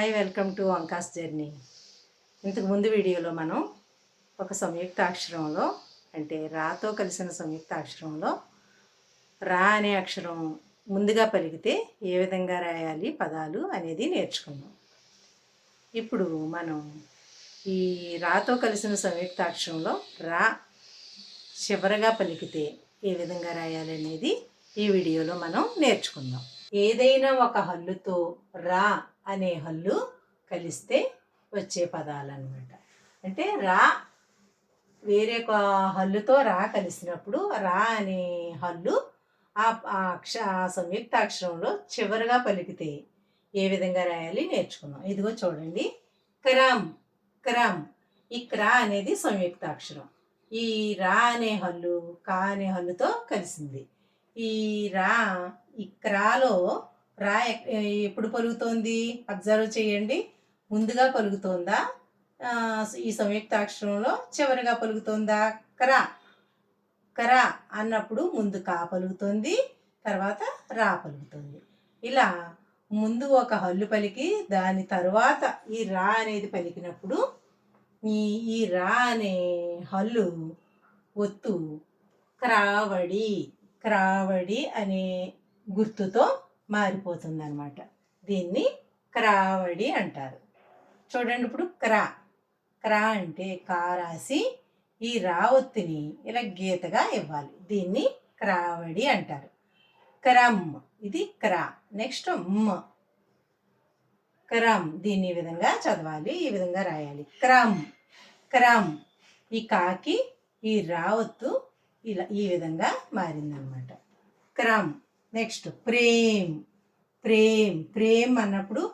Hi welcome to Ankas journey. ఇంతకు ముందు వీడియోలో మనం ఒక సంయుక్త అక్షరంలో అంటే రాతో కలిసిన సంయుక్త అక్షరంలో రా అనే అక్షరం ముందుగా పలికితే ఏ విధంగా రాయాలి పదాలు అనేది నేర్చుకున్నాం. ఇప్పుడు మనం ఈ రాతో కలిసిన సంయుక్త అక్షరంలో రా చివరగా పలికితే ఏ విధంగా రాయాలి అనేది ఈ వీడియోలో మనం నేర్చుకుందాం. ఏదైనా ఒక హల్లుతో రా అనే హల్లు కలిస్తే వచ్చే పదాలు అనమాట అంటే రా వేరే ఒక హల్లుతో రా కలిసినప్పుడు రా అనే హల్లు ఆ ఆ అక్ష ఆ సంయుక్త అక్షరంలో చివరిగా పలికితే ఏ విధంగా రాయాలి నేర్చుకున్నాం ఇదిగో చూడండి. క్రమ్ క్రమ్ ఈ క్రా అనేది సంయుక్త అక్షరం. ఈ రా అనే హల్లు కా అనే హల్లుతో కలిసింది. ఈ రా ఈ క్రాలో రా ఎప్పుడు పలుకుతోంది? అబ్జర్వ్ చేయండి. ముందుగా పలుకుతోందా? ఈ సంయుక్త అక్షరంలో చివరిగా పలుకుతోందా? కరా కరా అన్నప్పుడు ముందు కా పలుకుతుంది తర్వాత రా పలుకుతుంది. ఇలా ముందు ఒక హల్లు పలికి దాని తరువాత ఈ రా అనేది పలికినప్పుడు ఈ ఈ రా అనే హల్లు ఒత్తు క్రావడి క్రావడి అనే గుర్తుతో మారిపోతుంది అనమాట దీన్ని క్రావడి అంటారు. చూడండి ఇప్పుడు క్రా. క్రా అంటే కా రాసి ఈ రావత్తుని ఇలా గీతగా ఇవ్వాలి. దీన్ని క్రావడి అంటారు. క్రమ్ ఇది క్రా. నెక్స్ట్ మ్. క్రమ్ దీన్ని ఈ విధంగా చదవాలి ఈ విధంగా రాయాలి. క్రమ్ క్రమ్ ఈ కాకి ఈ రావత్తు ఇలా ఈ విధంగా మారిందనమాట క్రమ్ నెక్స్ట్ ప్రేమ్ ప్రేమ్ ప్రేమ్ అన్నప్పుడు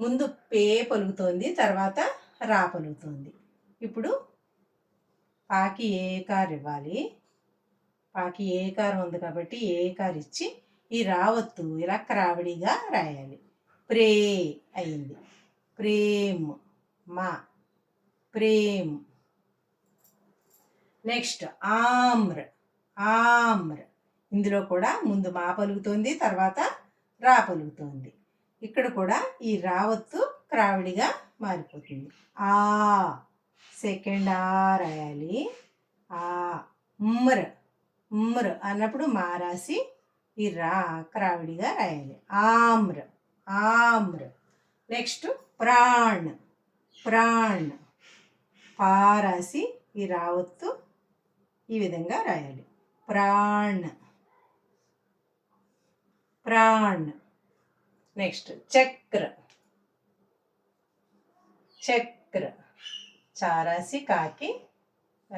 ముందు పే పలుకుతోంది తర్వాత రా పలుకుతోంది. ఇప్పుడు పాకి ఏ కార్ ఇవ్వాలి. పాకి ఏ ఉంది కాబట్టి ఏ కార్ ఇచ్చి ఈ రావత్తు ఇలా క్రావిడిగా రాయాలి. ప్రే అయింది. ప్రేమ్ మా. ప్రేమ్. నెక్స్ట్ ఆమ్ర ఆమ్ర. ఇందులో కూడా ముందు మా పలుకుతోంది తర్వాత రా పలుకుతోంది. ఇక్కడ కూడా ఈ రావత్తు క్రావిడిగా మారిపోతుంది. ఆ సెకండ్ ఆ రాయాలి. ఆ ఉమ్మర్ ఉమ్మర్ అన్నప్పుడు మా రాసి ఈ రా క్రావిడిగా రాయాలి. ఆమ్ర ఆమ్ర. నెక్స్ట్ ప్రాణ్ ప్రాణ్. పా రాసి ఈ రావత్తు ఈ విధంగా రాయాలి. ప్రాణ్. ప్రాణ్. నెక్స్ట్ చక్ర. చక్ర. చారాసి కాకి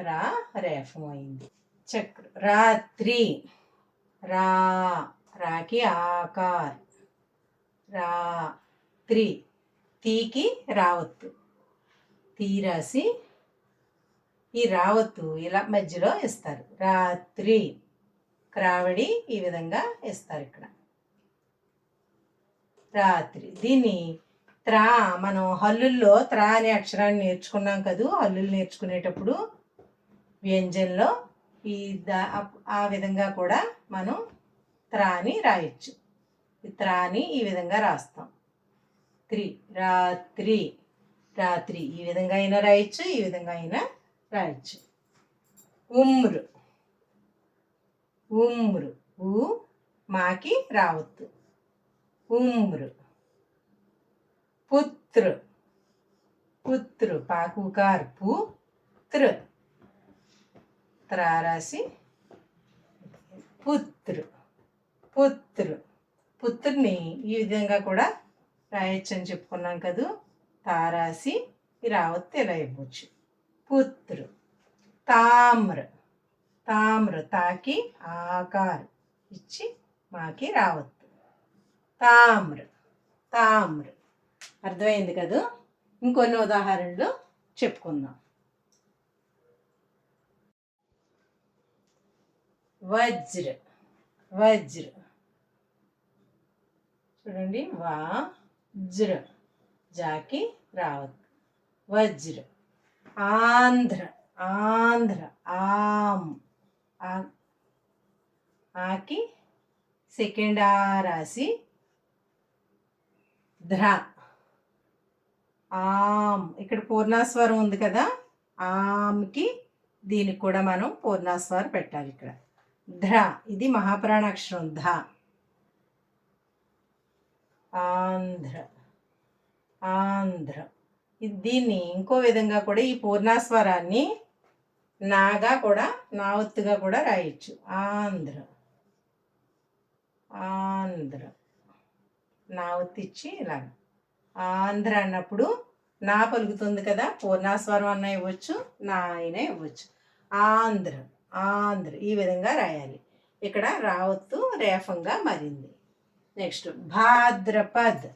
రా రేఫం అయింది చక్ర. రాత్రి. రా. రాకి ఆకార్. రా త్రి తీకి రావత్తు. తీ రాసి ఈ రావత్తు ఇలా మధ్యలో ఇస్తారు. రాత్రి. క్రావడి ఈ విధంగా ఇస్తారు ఇక్కడ. రాత్రి. దీన్ని త్రా మనం హల్లుల్లో త్రా అనే అక్షరాన్ని నేర్చుకున్నాం కదూ? హల్లులు నేర్చుకునేటప్పుడు వ్యంజన్లో ఈ దా ఆ విధంగా కూడా మనం త్రాని రాయొచ్చు. త్రాని ఈ విధంగా రాస్తాం. త్రి రాత్రి రాత్రి. ఈ విధంగా అయినా రాయొచ్చు ఈ విధంగా అయినా రాయొచ్చు. ఉమ్రు. ఉమ్రు. ఊ మాకి రావద్దు. ఉమ్రు పుత్రు. పుత్రు పాకుకార్ పు త్రు పుత్రు. పుత్రు. పుత్రుని ఈ విధంగా కూడా రాయొచ్చు అని చెప్పుకున్నాం కదూ. తారాసి రావత్ రావత్తు ఇలా ఇవ్వచ్చు. పుత్రు. తామ్ర. తామ్ర తాకి ఆకార్. ఇచ్చి మాకి రావద్దు తామ్ర తామ్ర. అర్థమైంది కదూ? ఇంకొన్ని ఉదాహరణలు చెప్పుకుందాం. వజ్ర వజ్ర. చూడండి వా జ్ర జాకి రావత్. వజ్ర. ఆంధ్ర ఆంధ్ర ఆమ్. ఆకి సెకండ్ ఆ రాసి ధ్ర. ఆమ్ ఇక్కడ పూర్ణాస్వరం ఉంది కదా? ఆమ్కి దీనికి కూడా మనం పూర్ణాస్వరం పెట్టాలి ఇక్కడ. ధ్ర ఇది మహాప్రాణాక్షరం ధ. ఆంధ్ర ఆంధ్ర. ఇది దీన్ని ఇంకో విధంగా కూడా ఈ పూర్ణాస్వరాన్ని నాగా కూడా నా ఒత్తుగా కూడా రాయొచ్చు. ఆంధ్ర ఆంధ్ర. నా ఒత్తిచ్చి ఇలా ఆంధ్ర అన్నప్పుడు నా పలుకుతుంది కదా పూర్ణాస్వరం అన్న ఇవ్వచ్చు నా అయినా ఇవ్వచ్చు. ఆంధ్ర ఆంధ్ర ఈ విధంగా రాయాలి. ఇక్కడ రావత్తు రేఫంగా మారింది. నెక్స్ట్ భాద్రపద్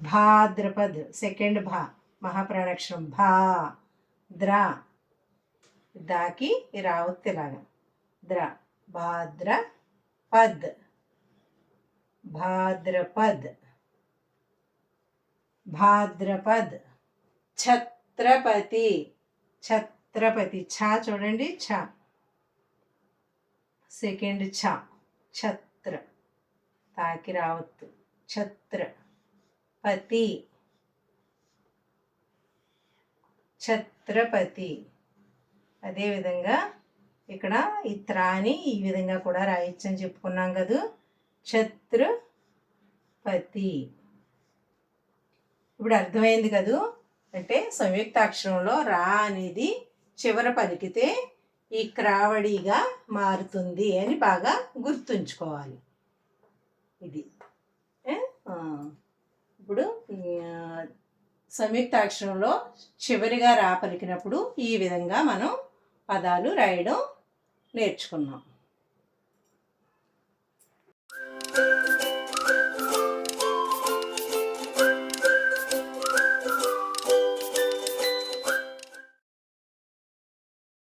భాద్రపద్ సెకండ్ భా మహాప్రాణాక్షరం భా ద్ర. దాకి రావత్తు ఇలాగా. ద్ర భాద్ర పద్ భాద్రపద్. భాద్రపద్. ఛత్రపతి. ఛత్రపతి. ఛ చూడండి. ఛ. సెకండ్ ఛ. ఛత్ర. తాకి రావద్దు. ఛత్ర పతి ఛత్రపతి అదేవిధంగా ఇక్కడ ఈ త్రాని ఈ విధంగా కూడా రాయొచ్చని చెప్పుకున్నాం కదా. ఛత్రపతి. ఇప్పుడు అర్థమైంది కదూ? అంటే సంయుక్తాక్షరంలో రా అనేది చివర పలికితే ఈ క్రావడిగా మారుతుంది అని బాగా గుర్తుంచుకోవాలి. ఇది. ఇప్పుడు సంయుక్తాక్షరంలో చివరిగా రా పలికినప్పుడు ఈ విధంగా మనం పదాలు రాయడం నేర్చుకున్నాం.